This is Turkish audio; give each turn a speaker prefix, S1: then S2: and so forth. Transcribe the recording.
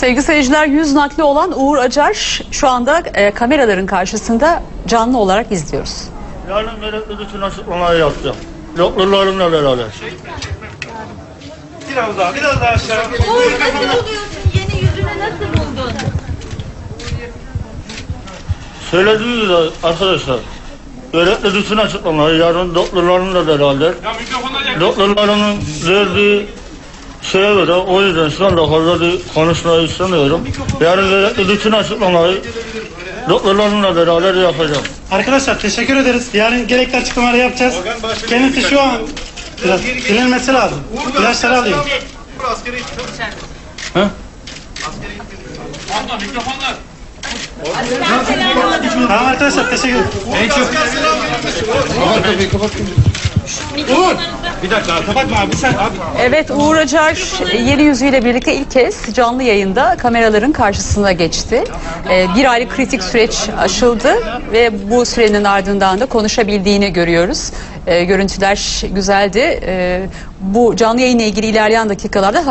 S1: Sevgili seyirciler yüz nakli olan Uğur Acar şu anda e, kameraların karşısında canlı olarak izliyoruz.
S2: Yarın gerekli bütün açıklamayı yapacağım. Doktorlarımla beraber.
S3: Biraz daha, biraz daha aşağı.
S4: Uğur nasıl buluyorsun? Yeni yüzünü nasıl buldun?
S2: Söylediğiniz gibi arkadaşlar. Gerekli bütün açıklamayı yarın doktorlarımla beraber. Doktorlarımın verdiği şeye göre o yüzden şu anda fazla bir konuşmayı istemiyorum. Yarın bütün açıklamayı doktorlarımla beraber yapacağım.
S3: Arkadaşlar teşekkür ederiz. Yarın gerekli açıklamaları yapacağız. Kendisi şu an biraz dinlenmesi lazım. İlaçları alayım.
S2: He?
S3: Tamam arkadaşlar teşekkür ederim. En çok... Bir dakika kapatma abi sen abi.
S1: Evet Uğur Acar yeni yüzüyle birlikte ilk kez canlı yayında kameraların karşısına geçti. E, bir aylık kritik süreç aşıldı ve bu sürenin ardından da konuşabildiğini görüyoruz. E, görüntüler güzeldi. E, bu canlı yayınla ilgili ilerleyen dakikalarda